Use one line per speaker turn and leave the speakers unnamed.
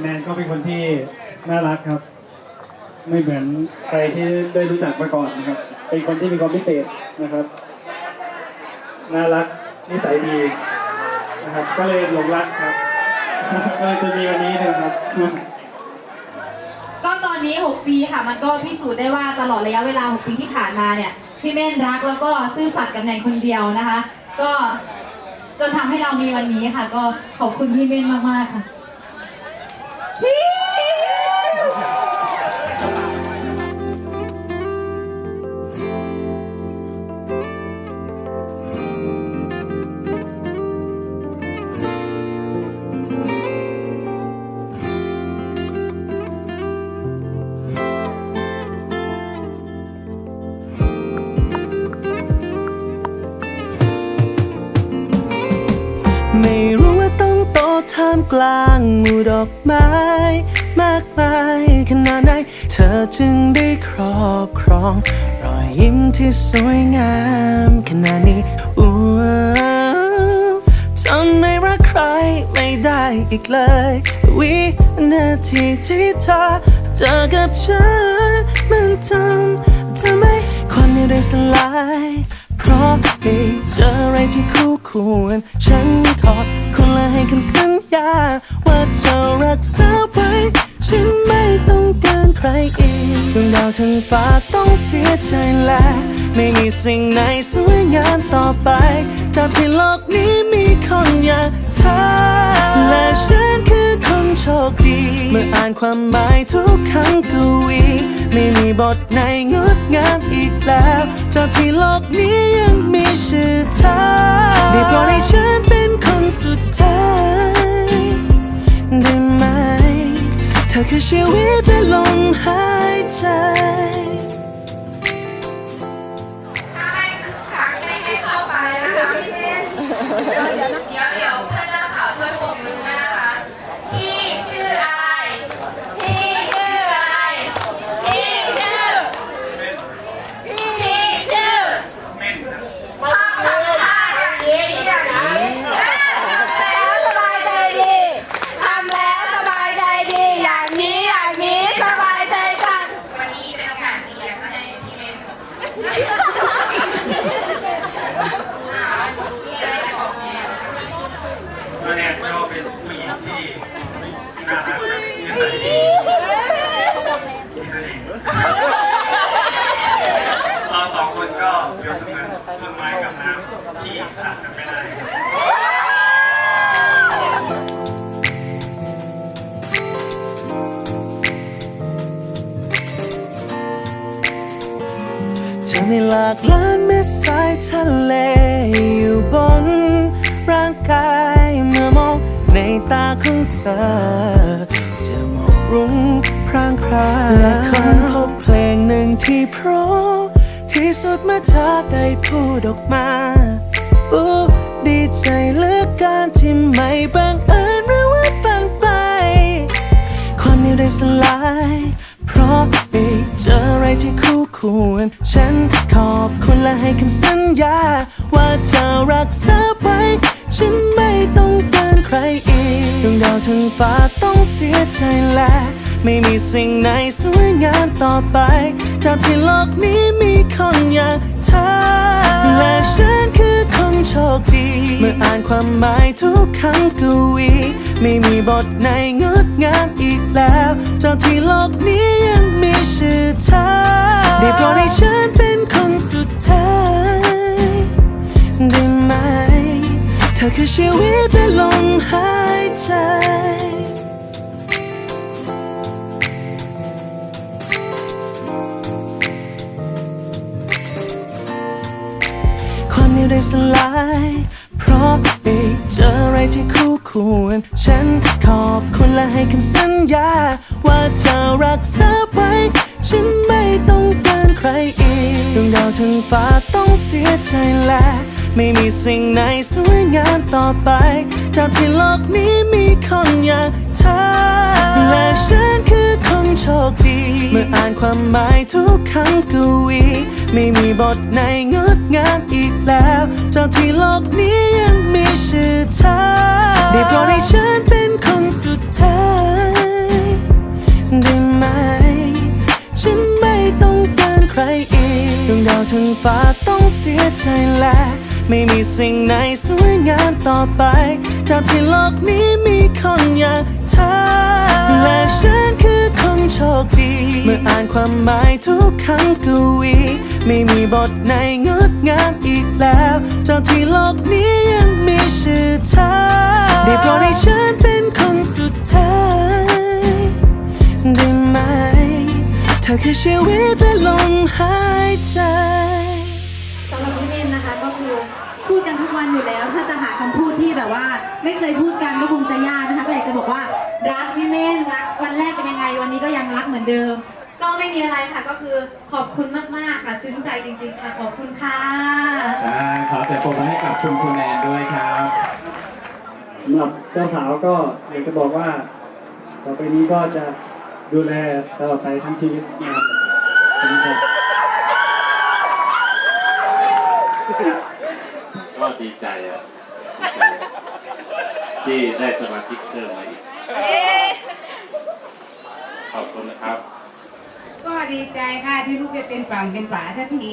แนนก็เป็นคนที่น่ารักครับ ไม่เหมือนใครที่ได้รู้จักมาก่อนนะครับ เป็นคนที่มีความพิเศษนะครับ น่ารักนิสัยดีนะครับ ก็เลยหลงรักครับก็เลยจะมีวันนี้นะครับ
ก็ตอนนี้ 6 ปีค่ะ มันก็พิสูจน์ได้ว่าตลอดระยะเวลา 6 ปีที่ผ่านมาเนี่ย พี่เม่นรักแล้วก็ซื่อสัตย์กับแนนคนเดียวนะคะ ก็จนทำให้เรามีวันนี้ค่ะ ก็ขอบคุณพี่เม่นมากๆค่ะ
กลางหมู่ดอกไม้ มากมายขนาดไหน เธอจึงได้ครอบครอง รอยยิ้มที่สวยงามขนาดนี้อู้ทำให้รักใครไม่ได้อีกเลย วินาทีที่เธอเจอกับฉัน มันทำทำให้คนนี้ได้สลาย เพราะไปเจออะไรที่คู่ควร ฉันขอ และให้คำสัญญา ว่าจะรักษาไว้ ฉันไม่ต้องการใครอีกดวงดาวทั้งฟ้าต้องเสียใจและ ไม่มีสิ่งไหนสวยงามต่อไปจากที่โลกนี้มีคนอย่างเธอ และฉันคือคนโชคดี เมื่ออ่านความหมายทุกคำกวี ไม่มีบทไหนงดงามอีกแล้วจากที่โลกนี้ยังมีชื่อเธอได้โปรดให้ฉันเป็นคนสุด คือชีวิตและลมหายใจ
ถ้าให้คึกคักไม่ให้เข้าไปนะคะพี่เบนเดี๋ยวเดี๋ยวเดี๋ยวเพื่อนเจ้าสาวช่วยปรบมือด้วยนะคะ พี่ชื่ออะไร พี่ชื่ออะไร พี่ชื่อ พี่ชื่อชอบทำท่าอย่างนี้อย่างนี้แล้วสบายใจดีทำแล้วสบายใจดี อย่างนี้อย่างนี้สบายใจจังวันนี้เป็นโอกาสดีอยากจะให้พี่เบน อ่ามีอะไรจะบอกแม่
แนนก็เป็นผู้หญิงที่น่ารักนิสัยดี เราสองคนก็เปรียบเสมือนต้นไม้กับน้ำที่ขาดกันไม่ได้
จะมีหลากล้านเม็ดทรายทะเล ตาของเธอ จะมองรุ้งพรางพรางและคนพบเพลงหนึ่งที่เพราะที่สุดเมื่อเธอได้พูดออกมาอู้ดีใจเหลือเการที่ไม่บังเอิญหรือว่าฝันไป ความนี้ได้สลาย เพราะไปเจออะไรที่คู่ควร ฉันขอบคุณและให้คำสัญญา ว่าจะรักษา ทั้งฟ้าต้องเสียใจและ ไม่มีสิ่งไหนสวยงามต่อไปจากที่โลกนี้มีคนอย่างเธอ และฉันคือคนโชคดี เมื่ออ่านความหมายทุกคำกวี ไม่มีบทไหนงดงามอีกแล้วจากที่โลกนี้ยังมีชื่อเธอได้โปรดให้ฉันเป็นคนสุดท้ายได้ไหม ธอคือชีวิตและลมหายใจ ความนี้ได้สลาย เพราะไปเจออะไรที่คู่ควร ฉันขอบคุณและให้คำสัญญา ว่าจะรักษาไว้ ฉันไม่ต้องการใครอีกดวงดาวทั้งฟ้าต้องเสียใจและ ไม่มีสิ่งไหนสวยงามต่อไปจากที่โลกนี้มีคนอย่างเธอ และฉันคือคนโชคดี เมื่ออ่านความหมายทุกคำกวี ไม่มีบทไหนงดงามอีกแล้วจากที่โลกนี้ยังมีชื่อเธอ ได้โปรดให้ฉันเป็นคน ไม่มีสิ่งไหนสวยงามต่อไป จากที่โลกนี้มีคนอย่างเธอ และฉันคือคนโชคดี เมื่ออ่านความหมายทุกคำกวี ไม่มีบทไหนงดงามอีกแล้วจากที่โลกนี้ยังมีชื่อเธอ ได้โปรดให้ฉันเป็นคนสุดท้ายได้ไหม เธอคือชีวิตและลมหายใจ
คะก็คือพูดกันทุกวันอยู่แล้ว ถ้าจะหาคำพูดที่แบบว่า ไม่เคยพูดกันก็คงจะยากนะคะก็อยากจะบอกว่ารักพี่เม่นรักวันแรกเป็นยังไง วันนี้ก็ยังรักเหมือนเดิม ก็ไม่มีอะไรค่ะก็คือขอบคุณมากๆค่ะซึ้งใจจริงๆค่ะขอบคุณค่ะ
อ่าขอเสียงปรบมือให้กับคุณคุณแนนด้วยครับ
สำหรับเจ้าสาวก็อยากจะบอกว่า ต่อไปนี้ก็จะดูแลตลอดไปทั้งชีวิตนะครับขอบคุณครับ
ก็ดีใจอะดีใจ ที่ได้สมาชิกเพิ่มมาอีก ขอบคุณนะครับ
ก็ดีใจค่ะที่ลูกจะเป็นฝั่งเป็นฝาสักที